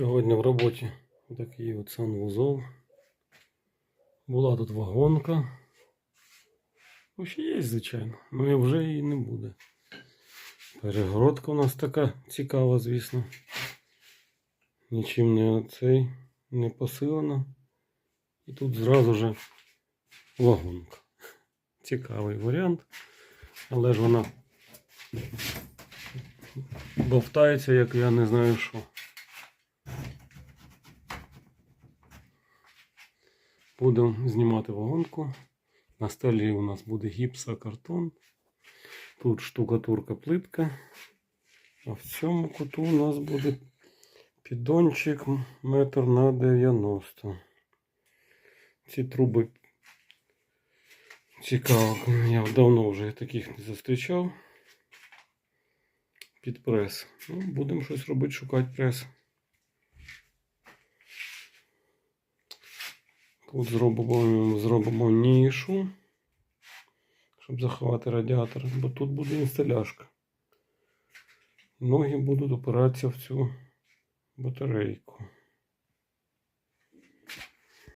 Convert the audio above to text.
Сьогодні в роботі такий от санвузол. Була тут вагонка. Ну, ще є, звичайно, але вже її не буде. Перегородка у нас така цікава, звісно. Нічим не цей не посилена. І тут зразу же вагонка. Цікавий варіант. Але ж вона бовтається, як я не знаю що. Будемо знімати вагонку. На столі у нас буде гіпсокартон. Тут штукатурка плитка. А в цьому куту у нас буде піддончик метр на 90. Ці труби цікаво. Я давно вже таких не зустрічав. Під прес. Ну, будемо щось робити, шукати прес. Тут зробимо зробимо нішу, щоб заховати радіатор, бо тут буде інсталяшка. Ноги будуть опиратися в цю батарейку.